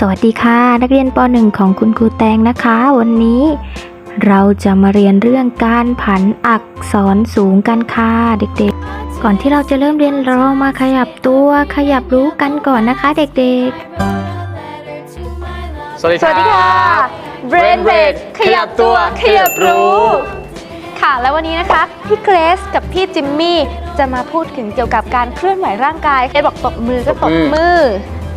สวัสดีค่ะ นักเรียนป .1 ของคุณครูแตงนะคะ วันนี้เราจะมาเรียนเรื่องการผันอักษรสูงกันค่ะเด็กๆ ก่อนที่เราจะเริ่มเรียนเรามาขยับตัวขยับรู้กันก่อนนะคะเด็กสวัสดีสวัสดีค่ะ Brain Rate ขยับตัวขยับรู้ ค่ะแล้ววันนี้นะคะพี่เกรซกับพี่จิมมี่จะมาพูดถึงเกี่ยวกับการเคลื่อนไหวร่างกายเกรซบอกตบมือก็ตบมือ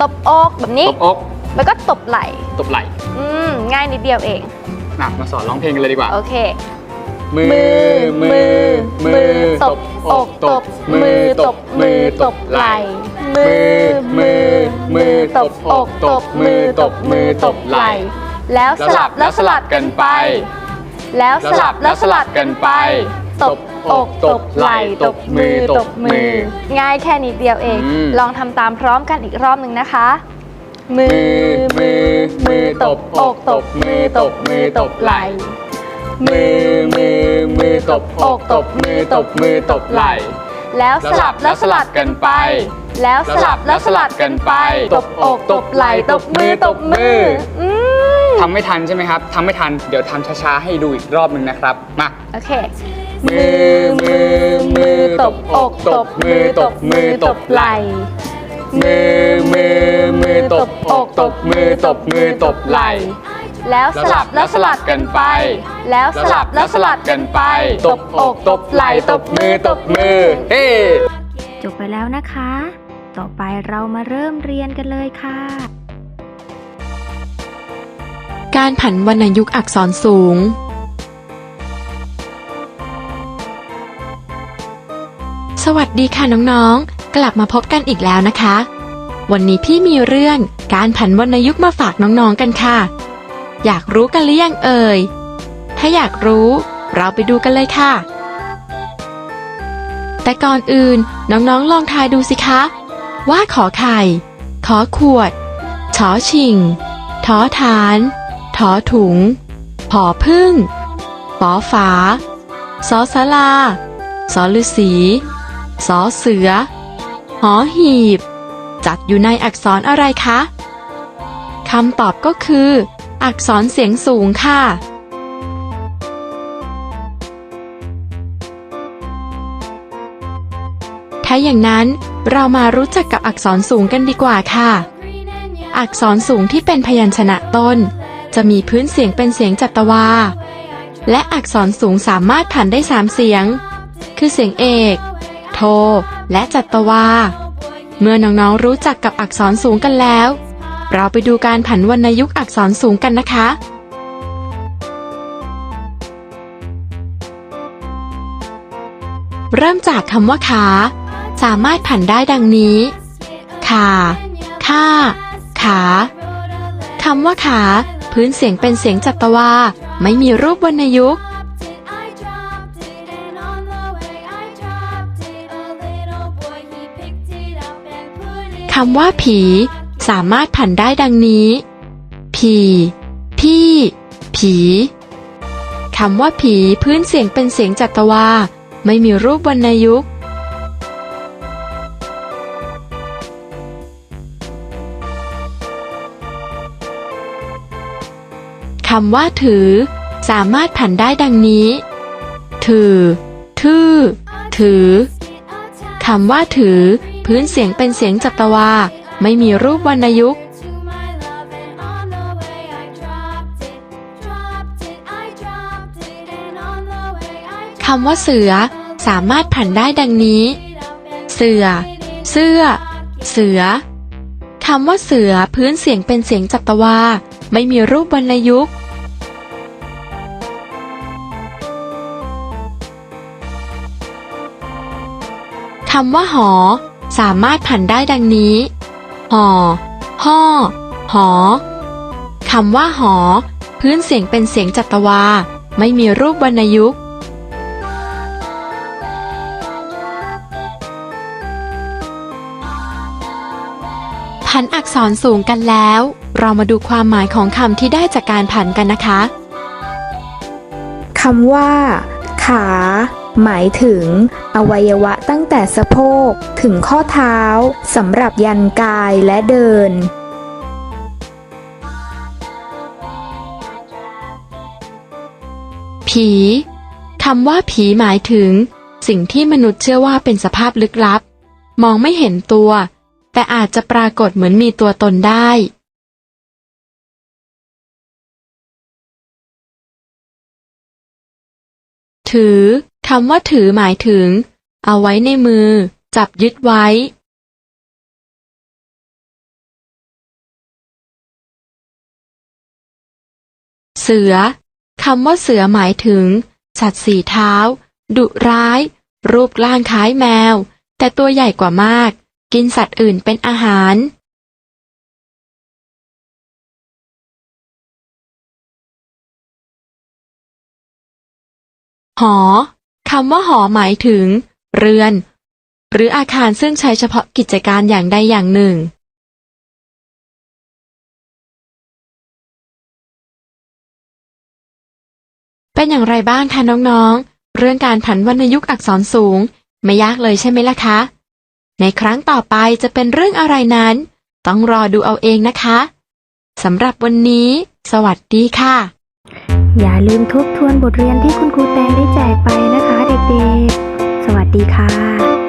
ตบอกแบบนี้ตบอก แล้วก็ตบไหล่ ตบไหล่อืม ง่ายนิดเดียวเองหนักมาสอนร้องเพลงกันเลยดีกว่า โอเค มือ มือ มือ ตบอก ตบ มือ ตบ มือ ตบไหล่ มือ มือ มือ ตบอก ตบ มือ ตบ มือ ตบไหล่ แล้วสลับ แล้วสลับกันไป แล้วสลับ แล้วสลับกันไป ตบอก ตบไหล่ ตบมือ ตบมือ ง่ายแค่นิดเดียวเองอืมลองทำตามพร้อมกันอีกรอบหนึ่งนะคะ มืมือมือมือตบอกตบมือตบมือตบไหล่มือมือมือตบอกตบมือตบมือตบไหล่แล้วสลับแล้วสลับกันไป แล้วสลับแล้วสลับกันไป ตบอกตบไหล่ตบมือตบมืออืมทำไม่ทันใช่ไหมครับทำไม่ทันเดี๋ยวทำช้าๆให้ดูอีกรอบหนึ่งนะครับมาโอเคมือมือมือตบอกตบมือตบมือตบไหล่ มือมือมือตบอกตบมือตบมือตบไหล่ แล้วสลับแล้วสลับกันไป แล้วสลับแล้วสลับกันไป ตบอกตบไหล่ตบมือตบมือ เฮ้จบไปแล้วนะคะ ต่อไปเรามาเริ่มเรียนกันเลยค่ะ การผันวรรณยุกต์อักษรสูงสวัสดีค่ะน้องๆ กลับมาพบกันอีกแล้วนะคะ วันนี้พี่มีเรื่องการผันวรรณยุกต์มาฝากน้องๆกันค่ะ อยากรู้กันหรือยังเอ่ย ถ้าอยากรู้ เราไปดูกันเลยค่ะ แต่ก่อนอื่นน้องๆลองทายดูสิคะ ว่าขอไข่ ขอขวด ชอชิงทอฐานถอถุง ผอพึ่งปอฝาสอสลาสอฤษีสอเสือ หอหีบ จัดอยู่ในอักษรอะไรคะคำตอบก็คือ อักษรเสียงสูงค่ะ ถ้าอย่างนั้นเรามารู้จักกับอักษรสูงกันดีกว่าค่ะ อักษรสูงที่เป็นพยัญชนะต้น จะมีพื้นเสียงเป็นเสียงจัตวา และอักษรสูงสามารถผันได้สามเสียง คือเสียงเอก โท และจัตวา เมื่อน้องๆรู้จักกับอักษรสูงกันแล้ว เราไปดูการผันวรรณยุกต์อักษรสูงกันนะคะ เริ่มจากคำว่าขา สามารถผันได้ดังนี้ ขาข้าขาคำว่าขา พื้นเสียงเป็นเสียงจัตวา ไม่มีรูปวรรณยุกต์ คำว่าผี สามารถผันได้ดังนี้ ผี พี่ ผีคำว่าผีพื้นเสียงเป็นเสียงจัตวา ไม่มีรูปวรรณยุกต์คำว่าถือ สามารถผันได้ดังนี้ ถือ ทื่อ ถือคำว่าถือ พื้นเสียงเป็นเสียงจัตวา ไม่มีรูปวรรณยุกต์คำว่าเสือ สามารถผันได้ดังนี้ เสือ เสื้อ เสือคำว่าเสือพื้นเสียงเป็นเสียงจัตวา ไม่มีรูปวรรณยุกต์คำว่าหอ สามารถผันได้ดังนี้หอห่อหอคำว่าหอ พื้นเสียงเป็นเสียงจัตวา ไม่มีรูปวรรณยุกต์ผันอักษรสูงกันแล้ว เรามาดูความหมายของคำที่ได้จากการผันกันนะคะคำว่า ขา หมายถึง อวัยวะตั้งแต่สะโพกถึงข้อเท้าสำหรับยันกายและเดิน ผีคำว่าผีหมายถึง สิ่งที่มนุษย์เชื่อว่าเป็นสภาพลึกลับ มองไม่เห็นตัว แต่อาจจะปรากฏเหมือนมีตัวตนได้ ถือ คำว่าถือหมายถึง เอาไว้ในมือ จับยึดไว้ เสือคำว่าเสือหมายถึง สัตว์สี่เท้า ดุร้าย รูปร่างคล้ายแมว แต่ตัวใหญ่กว่ามาก กินสัตว์อื่นเป็นอาหาร หอ คำว่าหอหมายถึง เรือน หรืออาคารซึ่งใช้เฉพาะกิจการอย่างใดอย่างหนึ่ง เป็นอย่างไรบ้างคะน้องๆ เรื่องการผันวรรณยุกต์อักษรสูง ไม่ยากเลยใช่ไหมล่ะคะ ในครั้งต่อไปจะเป็นเรื่องอะไรนั้น ต้องรอดูเอาเองนะคะสำหรับวันนี้ สวัสดีค่ะ อย่าลืมทบทวนบทเรียนที่คุณครูแตงได้แจกไปนะคะเด็กๆ สวัสดีค่ะ